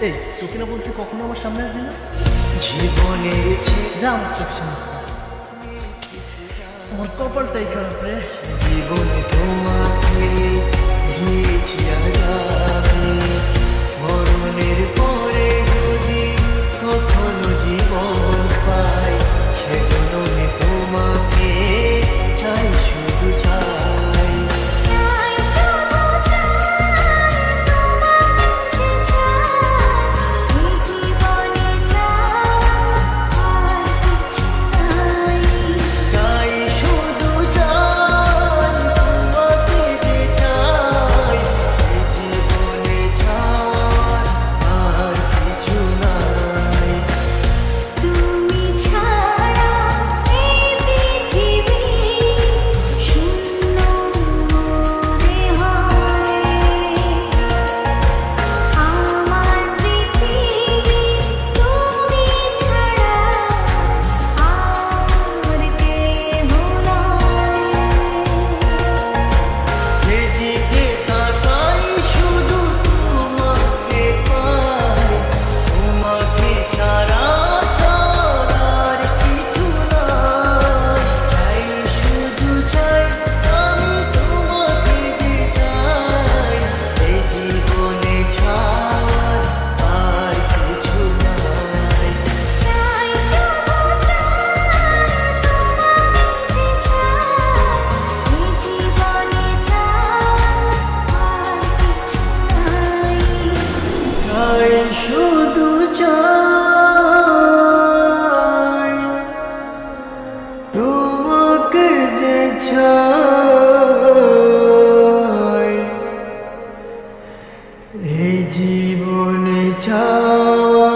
এই তোকে না বলছি কখনো আমার সামনে আসবি না? জীবনে যা আমার চোখ সামনে। আমার কপালটাই খারাপ রে। জীবনে তোমাকে দিয়েছি আজ মরণের পর এই জীবনে চাওয়া